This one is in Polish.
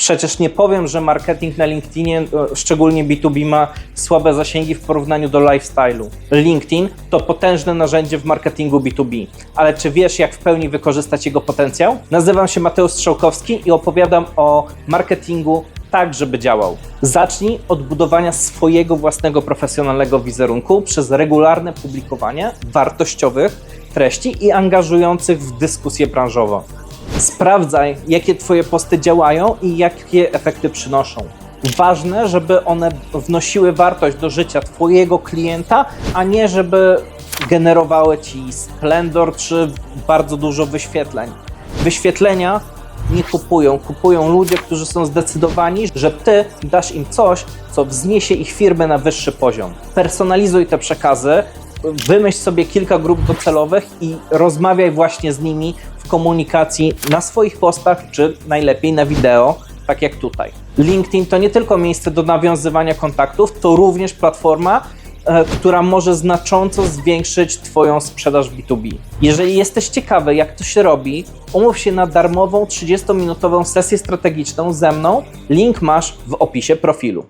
Przecież nie powiem, że marketing na LinkedInie, e, szczególnie B2B, ma słabe zasięgi w porównaniu do lifestyle'u. LinkedIn to potężne narzędzie w marketingu B2B, ale czy wiesz, jak w pełni wykorzystać jego potencjał? Nazywam się Mateusz Strzałkowski i opowiadam o marketingu tak, żeby działał. Zacznij od budowania swojego własnego profesjonalnego wizerunku przez regularne publikowanie wartościowych treści i angażujących w dyskusję branżową. Sprawdzaj, jakie Twoje posty działają i jakie efekty przynoszą. Ważne, żeby one wnosiły wartość do życia Twojego klienta, a nie żeby generowały Ci splendor czy bardzo dużo wyświetleń. Wyświetlenia nie kupują. Kupują ludzie, którzy są zdecydowani, że ty dasz im coś, co wzniesie ich firmę na wyższy poziom. Personalizuj te przekazy, wymyśl sobie kilka grup docelowych i rozmawiaj właśnie z nimi w komunikacji na swoich postach, czy najlepiej na wideo, tak jak tutaj. LinkedIn to nie tylko miejsce do nawiązywania kontaktów, to również platforma, e, która może znacząco zwiększyć Twoją sprzedaż B2B. Jeżeli jesteś ciekawy, jak to się robi, umów się na darmową 30-minutową sesję strategiczną ze mną. Link masz w opisie profilu.